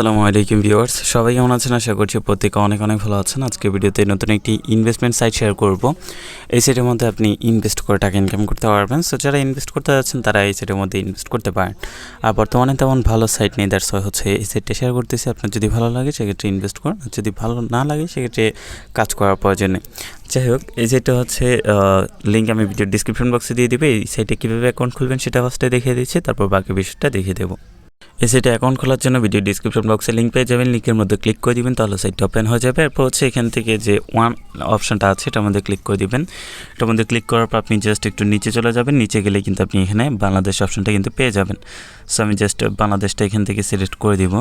আসসালামু আলাইকুম ভিউয়ার্স। সবাই কেমন আছেন? আশা করছি প্রত্যেকে অনেক অনেক ভালো আছেন। আজকে ভিডিওতে নতুন একটি ইনভেস্টমেন্ট সাইট শেয়ার করব। এই সাইটের মধ্যে আপনি ইনভেস্ট করে টাকা ইনকাম করতে পারবেন। সো যারা ইনভেস্ট করতে যাচ্ছেন, তারা এই সাইটের মধ্যে ইনভেস্ট করতে পারেন। আর বর্তমানে তেমন ভালো সাইট নেই দ্যাটস হচ্ছে এই সাইটটা শেয়ার করতেছি। আপনার যদি ভালো লাগে, সেক্ষেত্রে ইনভেস্ট করুন। আর যদি ভালো না লাগে, সেক্ষেত্রে কাজ করার প্রয়োজন নেই। যাই হোক, এই সাইটটা হচ্ছে লিঙ্ক আমি ভিডিও ডিসক্রিপশন বক্সে দিয়ে দিবে। এই সাইটে কীভাবে অ্যাকাউন্ট খুলবেন, সেটা ফার্স্টে দেখিয়ে দিচ্ছি। তারপর বাকি বিষয়টা দেখিয়ে দেবো। এই সাইটে অ্যাকাউন্ট খোলার জন্য ভিডিও ডিসক্রিপশন বক্সে লিঙ্ক পেয়ে যাবেন। লিঙ্কের মধ্যে ক্লিক করে দিবেন, তাহলে সাইটটা ওপেন হয়ে যাবে। এরপর হচ্ছে এখান থেকে যে ওয়ান অপশানটা আছে, এটার মধ্যে ক্লিক করে দিবেন। এটার মধ্যে ক্লিক করার পর আপনি জাস্ট একটু নিচে চলে যাবেন। নিচে গেলে কিন্তু আপনি এখানে বাংলাদেশ অপশানটা কিন্তু পেয়ে যাবেন। সো আমি জাস্ট বাংলাদেশটা এখান থেকে সিলেক্ট করে দিব।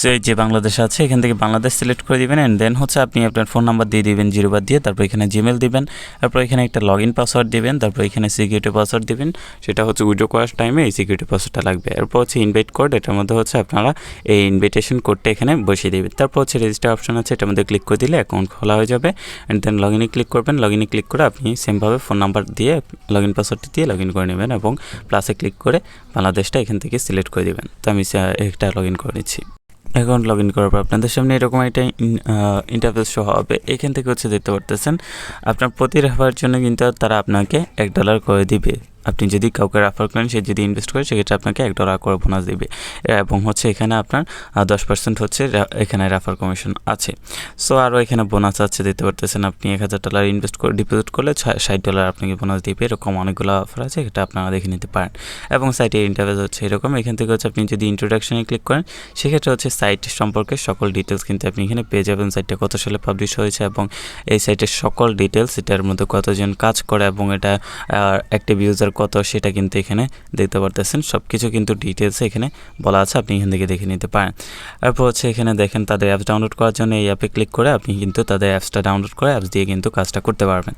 সো যে বাংলাদেশ আছে, এখান থেকে বাংলাদেশ সিলেক্ট করে দিবেন অ্যান্ড দেন হচ্ছে আপনি আপনার ফোন নাম্বার দিয়ে দিবেন জিরো বার দিয়ে তারপর এখানে জিমেল দিবেন, তারপর এখানে একটা লগ ইন পাসওয়ার্ড দিবেন, তারপর এখানে সিকিউরিটি পাসওয়ার্ড দিবেন, সেটা হচ্ছে উইডো করার টাইমে এই সিকিউরিটি পাসওয়ার্ডটা লাগবে। এরপর হচ্ছে ইনভাইট কোড এটার মধ্যে হচ্ছে আপনারা এই ইনভিটেশন কোডটা এখানে বসিয়ে দেবেন। তারপর হচ্ছে রেজিস্টার অপশন আছে, এটার মধ্যে ক্লিক করে দিলে অ্যাকাউন্ট খোলা হয়ে যাবে অ্যান্ড দেন লগ ইনে ক্লিক করবেন লগ ইনে ক্লিক করে আপনি সেমভাবে ফোন নাম্বার দিয়ে লগ ইন পাসওয়ার্ডটি দিয়ে লগ ইন করে নেবেন এবং প্লাসে ক্লিক করে বাংলাদেশটা এখান থেকে সিলেক্ট করে দেবেন। তো আমি একটা লগ ইন করে নিচ্ছি। অ্যাকাউন্ট লগ ইন করার পর আপনাদের সামনে এরকম একটা ইন্টারফেস শো হবে। এখান থেকে হচ্ছে দেখতে পারতেছেন, আপনার প্রতি রেফারের জন্য কিন্তু তারা আপনাকে এক ডলার করে দিবে। আপনি যদি কাউকে রেফার করেন, সে যদি ইনভেস্ট করে, সেক্ষেত্রে আপনাকে এক ডলার করে বোনাস দেবে। এবং হচ্ছে এখানে আপনার দশ পার্সেন্ট হচ্ছে এখানে রেফার কমিশন আছে। সো আরও এখানে বোনাস আছে দিতে পারতেছেন আপনি এক হাজার ডলার ইনভেস্ট করে ডিপোজিট করলে ষাট ডলার আপনাকে বোনাস দিবে। এরকম অনেকগুলো অফার আছে এটা আপনারা দেখে নিতে পারেন। এবং সাইটের ইন্টারভেস হচ্ছে এরকম। এখান থেকে হচ্ছে আপনি যদি ইন্ট্রোডাকশনে ক্লিক করেন, সেক্ষেত্রে হচ্ছে সাইট সম্পর্কে সকল ডিটেলস কিন্তু আপনি এখানে পেয়ে যাবেন। সাইটটা কত সালে পাবলিশ হয়েছে এবং এই সাইটের সকল ডিটেলস এটার মধ্যে কতজন কাজ করে এবং এটা অ্যাক্টিভ ইউজার কত সেটা কিন্তু এখানে দেখতে পারতেছেন। সব কিছু কিন্তু ডিটেলসে এখানে বলা আছে, আপনি এখান থেকে দেখে নিতে পারেন। এরপর হচ্ছে এখানে দেখেন, তাদের অ্যাপস ডাউনলোড করার জন্য এই অ্যাপে ক্লিক করে আপনি কিন্তু তাদের অ্যাপসটা ডাউনলোড করে অ্যাপস দিয়ে কিন্তু কাজটা করতে পারবেন।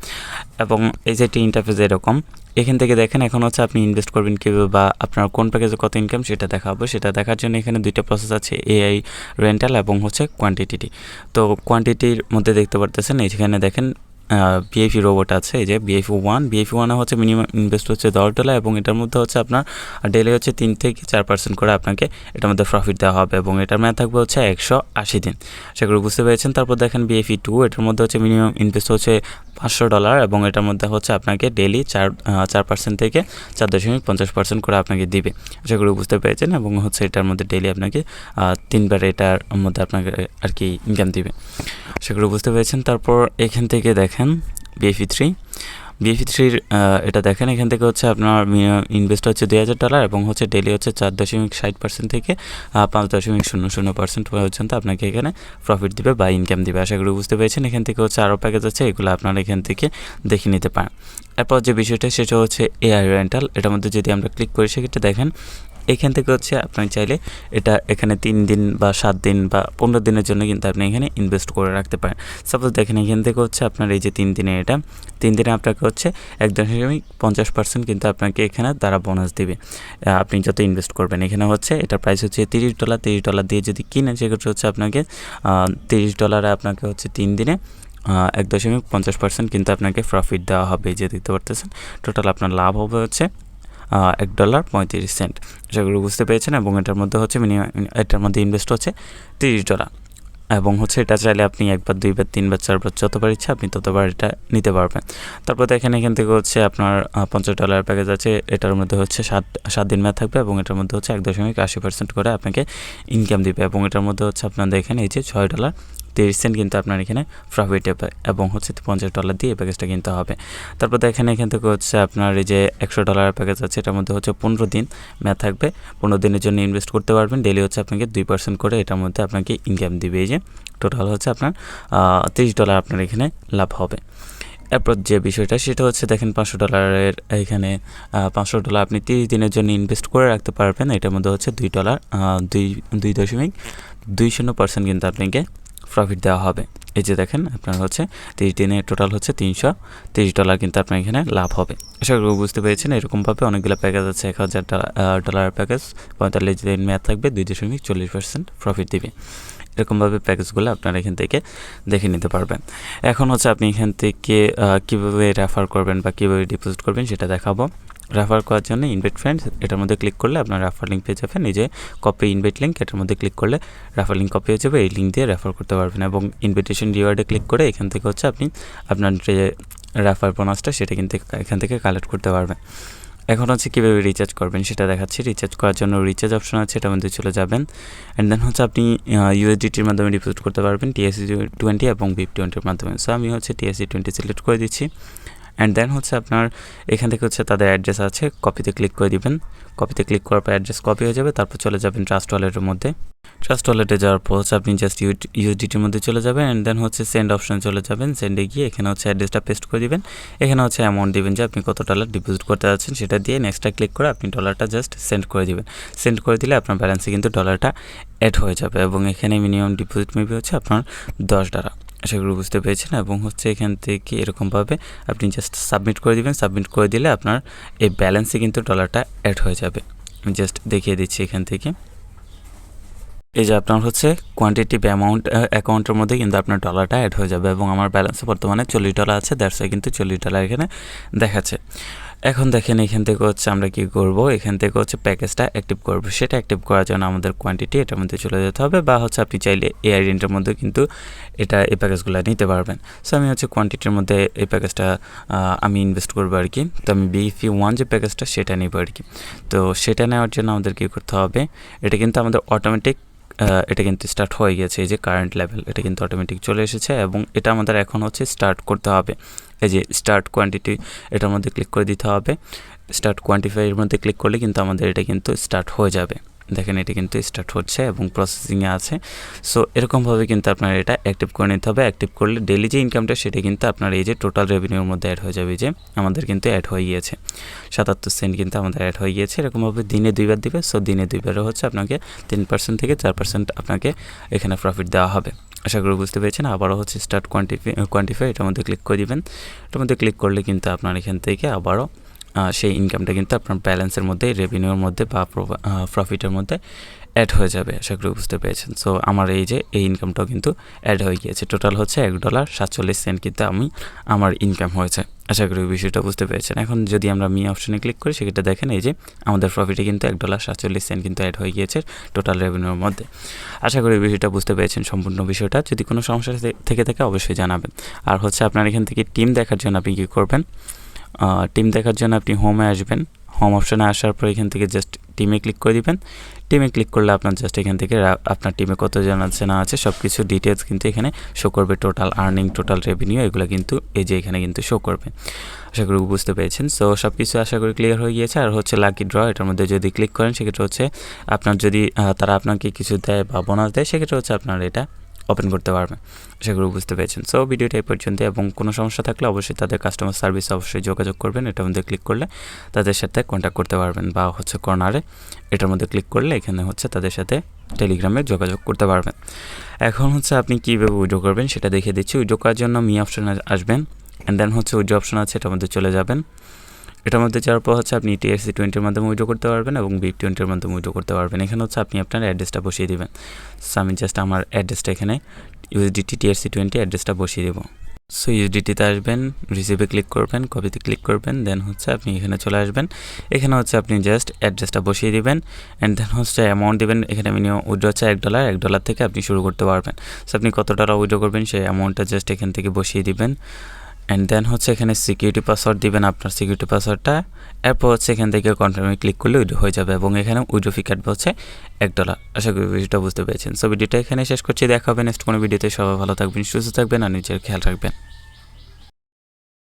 এবং এই যে ইন্টারফেস এরকম, এখান থেকে দেখেন এখন হচ্ছে আপনি ইনভেস্ট করবেন কীভাবে বা আপনার কোন প্যাকেজে কত ইনকাম সেটা দেখাবো। সেটা দেখার জন্য এখানে দুইটা প্রসেস আছে এআই রেন্টাল এবং হচ্ছে কোয়ান্টিটি তো কোয়ান্টিটির মধ্যে দেখতে পারতেছেন এখানে দেখেন বিএফি রোবট আছে, এই যে বিএফি ওয়ান বিএফি ওয়ানে হচ্ছে মিনিমাম ইনভেস্ট হচ্ছে দশ ডলার এবং এটার মধ্যে হচ্ছে আপনার ডেলি হচ্ছে তিন থেকে চার পার্সেন্ট করে আপনাকে এটার মধ্যে প্রফিট দেওয়া হবে এবং এটার মেয়াদ থাকবে হচ্ছে একশো আশি দিন। সেগুলো বুঝতে পেরেছেন। তারপর দেখেন বিএফি টু এটার মধ্যে হচ্ছে মিনিমাম ইনভেস্ট হচ্ছে পাঁচশো ডলার এবং এটার মধ্যে হচ্ছে আপনাকে ডেলি চার চার পার্সেন্ট থেকে চার দশমিক পঞ্চাশ পার্সেন্ট করে আপনাকে দিবে। সেগুলো বুঝতে পেরেছেন এবং হচ্ছে এটার মধ্যে ডেলি আপনাকে তিনবার এটার মধ্যে আপনাকে আর কি ইনকাম দিবে। সেগুলো বুঝতে পেরেছেন। তারপর এখান থেকে দেখেন বিএফি থ্রি বিএফি থ্রির এটা দেখেন, এখান থেকে হচ্ছে আপনার ইনভেস্ট হচ্ছে দুই হাজার ডলার এবং হচ্ছে ডেলি হচ্ছে চার দশমিক ষাট পার্সেন্ট থেকে পাঁচ দশমিক শূন্য শূন্য পার্সেন্ট পর্যন্ত আপনাকে এখানে প্রফিট দিবে বা ইনকাম দিবে। আশা করি বুঝতে পেরেছেন, এখান থেকে হচ্ছে আরও প্যাকেজ আছে, এগুলো আপনারা এখান থেকে দেখে নিতে পারেন। এরপর যে বিষয়টা, সেটা হচ্ছে এআই রেন্টাল এটার মধ্যে যদি আমরা ক্লিক করি, সেক্ষেত্রে দেখেন এখান থেকে হচ্ছে আপনি চাইলে এটা এখানে তিন দিন বা সাত দিন বা পনেরো দিনের জন্য কিন্তু আপনি এখানে ইনভেস্ট করে রাখতে পারেন। সাপোজ দেখেন এখান থেকে হচ্ছে আপনার এই যে তিন দিনে এটা, তিন দিনে আপনাকে হচ্ছে এক দশমিক পঞ্চাশ পার্সেন্ট কিন্তু আপনাকে এখানে তারা বোনাস দেবে। আপনি যত ইনভেস্ট করবেন, এখানে হচ্ছে এটা প্রাইস হচ্ছে তিরিশ ডলার তিরিশ ডলার দিয়ে যদি কিনেন, সেক্ষেত্রে হচ্ছে আপনাকে তিরিশ ডলারে আপনাকে হচ্ছে তিন দিনে এক দশমিক পঞ্চাশ পার্সেন্ট কিন্তু আপনাকে প্রফিট দেওয়া হবে। যে দেখতে পারতেছেন টোটাল আপনার লাভ হবে হচ্ছে এক ডলার পঁয়ত্রিশ সেন্ট। সেগুলো বুঝতে পেরেছেন এবং এটার মধ্যে হচ্ছে মিনিমাম এটার মধ্যে ইনভেস্ট হচ্ছে তিরিশ ডলার। এবং হচ্ছে এটা চাইলে আপনি একবার, দুইবার, তিনবার, চারবার, যতবার ইচ্ছা আপনি ততবার এটা নিতে পারবেন। তারপর দেখেন এখান থেকে হচ্ছে আপনার পঞ্চাশ ডলার প্যাকেজ আছে। এটার মধ্যে হচ্ছে সাত সাত দিন ম্যাথ থাকবে এবং এটার মধ্যে হচ্ছে এক দশমিক আশি পার্সেন্ট করে আপনাকে ইনকাম দিবে। এবং এটার মধ্যে হচ্ছে আপনার দেখেন এই যে ছয় ডলার তিরিশ সেন্ট কিন্তু আপনার এখানে প্রফিট এবং হচ্ছে পঞ্চাশ ডলার দিয়ে প্যাকেজটা কিনতে হবে। তারপর দেখেন এখান থেকে হচ্ছে আপনার এই যে একশো ডলারের প্যাকেজ আছে, এটার মধ্যে হচ্ছে পনেরো দিন ম্যাথ থাকবে। পনেরো দিনের জন্য ইনভেস্ট করতে পারবেন ডেলি হচ্ছে আপনাকে দুই পার্সেন্ট করে এটার মধ্যে আপনাকে ইনকাম দিবে। এই যে টোটাল হচ্ছে আপনার তিরিশ ডলার আপনার এখানে লাভ হবে। এরপর যে বিষয়টা, সেটা হচ্ছে দেখেন পাঁচশো ডলারের এখানে পাঁচশো ডলার আপনি তিরিশ দিনের জন্য ইনভেস্ট করে রাখতে পারবেন। এটার মধ্যে হচ্ছে দুই ডলার দুই দুই দশমিক দুই শূন্য পার্সেন্ট কিন্তু আপনাকে প্রফিট দেওয়া হবে। এই যে দেখেন, আপনার হচ্ছে তিরিশ দিনে টোটাল হচ্ছে তিনশো তিরিশ ডলার কিন্তু আপনার এখানে লাভ হবে। আশা করি বুঝতে পেরেছেন, এরকমভাবে অনেকগুলো প্যাকেজ আছে, এক হাজার ডলারের প্যাকেজ পঁয়তাল্লিশ দিন মেয়াদ থাকবে, দুই দশমিক চল্লিশ পার্সেন্ট প্রফিট দিবে। এরকমভাবে প্যাকেজগুলো আপনারা এখান থেকে দেখে নিতে পারবেন। এখন হচ্ছে আপনি এখান থেকে কীভাবে রেফার করবেন বা কীভাবে ডিপোজিট করবেন সেটা দেখাবো। রেফার করার জন্য ইনভাইট ফ্রেন্ডস এটার মধ্যে ক্লিক করলে আপনার রেফার লিঙ্ক পেয়ে যাবেন। এই যে কপি ইনভাইট লিঙ্ক এটার মধ্যে ক্লিক করলে রেফার লিঙ্ক কপি হয়ে যাবে। এই লিঙ্ক দিয়ে রেফার করতে পারবেন এবং ইনভিটেশন রিওয়ার্ডে ক্লিক করে এখান থেকে হচ্ছে আপনি আপনার যে রেফার বোনাসটা সেটা কিন্তু এখান থেকে কালেক্ট করতে পারবেন। এখন হচ্ছে কীভাবে রিচার্জ করবেন সেটা দেখাচ্ছি। রিচার্জ করার জন্য রিচার্জ অপশন আছে, এটার মধ্যে চলে যাবেন। অ্যান্ড দেন হচ্ছে আপনি ইউএসডিটির মাধ্যমে ডিপোজিট করতে পারবেন টিএসসি টোয়েন্টি এবং বিপ টোয়েন্টির মাধ্যমে। সো আমি হচ্ছে টিএসসি টোয়েন্টি সিলেক্ট করে দিচ্ছি। অ্যান্ড দেন হচ্ছে আপনার, এখান থেকে হচ্ছে তাদের অ্যাড্রেস আছে কপিতে ক্লিক করে দিবেন। কপিতে ক্লিক করার পর অ্যাড্রেস কপি হয়ে যাবে, তারপর চলে যাবেন ট্রাস্ট ওয়ালেটের মধ্যে। ট্রাস্ট ওয়ালেটে যাওয়ার পর হচ্ছে আপনি জাস্ট ইউএসডিটির মধ্যে চলে যাবেন অ্যান্ড দেন হচ্ছে সেন্ড অপশন চলে যাবেন। সেন্ডে গিয়ে এখানে হচ্ছে অ্যাড্রেসটা পেস্ট করে দিবেন। এখানে হচ্ছে অ্যামাউন্ট দিবেন যে আপনি কত ডলার ডিপোজিট করতে যাচ্ছেন, সেটা দিয়ে নেক্সটটা ক্লিক করে আপনি ডলারটা জাস্ট সেন্ড করে দিবেন। সেন্ড করে দিলে আপনার ব্যালেন্সে কিন্তু ডলারটা অ্যাড হয়ে যাবে, এবং এখানে মিনিমাম ডিপোজিট মেবি হচ্ছে আপনার দশ ডলার আশা করি বুঝতে পেরেছেন এবং হচ্ছে এখান থেকে এরকমভাবে আপনি জাস্ট সাবমিট করে দিবেন। সাবমিট করে দিলে আপনার এই ব্যালেন্সে কিন্তু ডলারটা অ্যাড হয়ে যাবে। আমি জাস্ট দেখিয়ে দিচ্ছি এখান থেকে। এই যে আপনার হচ্ছে কোয়ান্টিটিভ অ্যামাউন্ট অ্যাকাউন্টের মধ্যে কিন্তু আপনার ডলারটা অ্যাড হয়ে যাবে এবং আমার ব্যালেন্সে বর্তমানে চল্লিশ ডলার আছে দেড়শো কিন্তু চল্লিশ ডলার এখানে দেখাচ্ছে। এখন দেখেন এখান থেকে হচ্ছে আমরা কি করব? এখান থেকে হচ্ছে প্যাকেজটা অ্যাক্টিভ করব। সেটা অ্যাক্টিভ করার জন্য আমাদের কোয়ান্টিটি এটার মধ্যে চলে যেতে হবে বা হচ্ছে আপনি চাইলে এই আইডেন্টের মধ্যে কিন্তু এটা এই প্যাকেজগুলো নিতে পারবেন। সো আমি হচ্ছে কোয়ান্টিটির মধ্যে এই প্যাকেজটা আমি ইনভেস্ট করব আর কি তো আমি বিএফি ওয়ান যে প্যাকেজটা সেটা নিব আর কি তো সেটা নেওয়ার জন্য আমাদের কী করতে হবে? এটা কিন্তু আমাদের অটোমেটিক এটা কিন্তু স্টার্ট হয়ে গেছে। এই যে কারেন্ট লেভেল এটা কিন্তু অটোমেটিক চলে এসেছে এবং এটা আমাদের এখন হচ্ছে স্টার্ট করতে হবে। এই যে স্টার্ট কোয়ান্টিটি এটার মধ্যে ক্লিক করে দিতে হবে। স্টার্ট কোয়ান্টিফাইয়ের মধ্যে ক্লিক করলে কিন্তু আমাদের এটা কিন্তু স্টার্ট হয়ে যাবে। দেখেন এটা কিন্তু স্টার্ট হচ্ছে এবং প্রসেসিংয়ে আছে। সো এরকমভাবে কিন্তু আপনার এটা অ্যাক্টিভ করে নিতে হবে। অ্যাক্টিভ করলে ডেলি যে ইনকামটা সেটা কিন্তু আপনার এই যে টোটাল রেভিনিউর মধ্যে অ্যাড হয়ে যাবে যে আমাদের কিন্তু অ্যাড হয়ে গিয়েছে। সাতাত্তর সেন্ট কিন্তু আমাদের অ্যাড হয়ে গিয়েছে। এরকমভাবে দিনে দুইবার দিবে। সো দিনে দুইবারে হচ্ছে আপনাকে তিন পার্সেন্ট থেকে চার পার্সেন্ট আপনাকে এখানে প্রফিট দেওয়া হবে। আশা করি বুঝতে পেরেছেন। আবারও হচ্ছে স্টার্ট কোয়ান্টিফাই কোয়ান্টিফাই এটার মধ্যে ক্লিক করে দিবেন। এটার মধ্যে ক্লিক করলে কিন্তু আপনার এখান থেকে আবারও সেই ইনকামটা কিন্তু আপনার ব্যালেন্সের মধ্যে রেভিনিউর মধ্যে বা প্রফিটের মধ্যে অ্যাড হয়ে যাবে, আশা করি বুঝতে পেরেছেন। সো আমার এই যে, এই ইনকামটাও কিন্তু অ্যাড হয়ে গিয়েছে। টোটাল হচ্ছে এক ডলার সাতচল্লিশ সেন্ট কিন্তু আমি, আমার ইনকাম হয়েছে। আশা করি বিষয়টা বুঝতে পেরেছেন। এখন যদি আমরা মি অপশনে ক্লিক করি, সেক্ষেত্রে দেখেন এই যে, আমাদের প্রফিটে কিন্তু এক ডলার সাতচল্লিশ সেন্ট কিন্তু অ্যাড হয়ে গিয়েছে টোটাল রেভিনিউর মধ্যে। আশা করি বিষয়টা বুঝতে পেরেছেন সম্পূর্ণ বিষয়টা। যদি কোনো সমস্যা থেকে থাকে, অবশ্যই জানাবেন। আর হচ্ছে আপনার এখান থেকে টিম দেখার জন্য আপনি কী করবেন? টিম দেখার জন্য আপনি হোমে আসবেন। হোম অপশানে আসার পর এখান থেকে জাস্ট টিমে ক্লিক করে দিবেন। টিমে ক্লিক করলে আপনার জাস্ট এখান থেকে আপনার টিমে কতজন আছে, না আছে সব কিছু ডিটেলস কিন্তু এখানে শো করবে। টোটাল আর্নিং টোটাল রেভিনিউ এগুলো কিন্তু এই যে এখানে কিন্তু শো করবে। আশা করি বুঝতে পেরেছেন। সো সব কিছু আশা করি ক্লিয়ার হয়ে গিয়েছে। আর হচ্ছে লাকি ড্র এটার মধ্যে যদি ক্লিক করেন, সেক্ষেত্রে হচ্ছে আপনার যদি তারা আপনাকে কিছু দেয় বা বোনাস দেয়, সেক্ষেত্রে হচ্ছে আপনার এটা ওপেন করতে আশা করি বুঝতে পেরেছেন। সো ভিডিওটা এই পর্যন্ত এবং কোনো সমস্যা থাকলে অবশ্যই তাদের কাস্টমার সার্ভিস অবশ্যই যোগাযোগ করবেন, এটার মধ্যে ক্লিক করলে তাদের সাথে কন্ট্যাক্ট করতে পারবেন বা হচ্ছে কর্নারে এটার মধ্যে ক্লিক করলে এখানে হচ্ছে তাদের সাথে টেলিগ্রামে যোগাযোগ করতে পারবেন। এখন হচ্ছে আপনি কীভাবে উইড্রো করবেন সেটা দেখে দিচ্ছি। উইড্রো করার জন্য মি অপশানে আসবেন অ্যান্ড দেন হচ্ছে উইড্রো অপশন আছে, এটার মধ্যে চলে যাবেন। এটার মধ্যে যাওয়ার পর হচ্ছে আপনি টিএসসি টোয়েন্টির মাধ্যমে উইড্রো করতে পারবেন এবং বিপ টোয়েন্টির মাধ্যমে উইড্রো করতে পারবেন। এখানে হচ্ছে আপনি আপনার অ্যাড্রেসটা বসিয়ে দেবেন। সো আমি জাস্ট আমার অ্যাড্রেসটা এখানে ইউএসডিটি টিআরসি টোয়েন্টি অ্যাড্রেসটা বসিয়ে দেবো। সো ইউএসডিটিতে আসবেন রিসিভে ক্লিক করবেন কপিতে ক্লিক করবেন দেন হচ্ছে আপনি এখানে চলে আসবেন। এখানে হচ্ছে আপনি জাস্ট অ্যাড্রেসটা বসিয়ে দেবেন অ্যান্ড দেন হচ্ছে অ্যামাউন্ট দেবেন, এখানে মিনিমাম উইড্রো হচ্ছে এক ডলার এক ডলার থেকে আপনি শুরু করতে পারবেন। সো আপনি কত টাকা উইড্রো করবেন, সেই অ্যামাউন্টটা জাস্ট এখান থেকে বসিয়ে দিবেন। অ্যান্ড দেন হচ্ছে এখানে সিকিউরিটি পাসওয়ার্ড দিবেন আপনার সিকিউরিটি পাসওয়ার্ডটা এরপর হচ্ছে এখান থেকে কনফার্মে ক্লিক করলে উইডো হয়ে যাবে এবং এখানে উইডো ফি কাটবে হচ্ছে এক ডলার আশা করি ভিডিওটা বুঝতে পেরেছেন। সো ভিডিওটা এখানে শেষ করছি। দেখা নেক্সট কোনো ভিডিওতে সবাই ভালো থাকবেন, সুস্থ থাকবেন আর নিজের খেয়াল রাখবেন।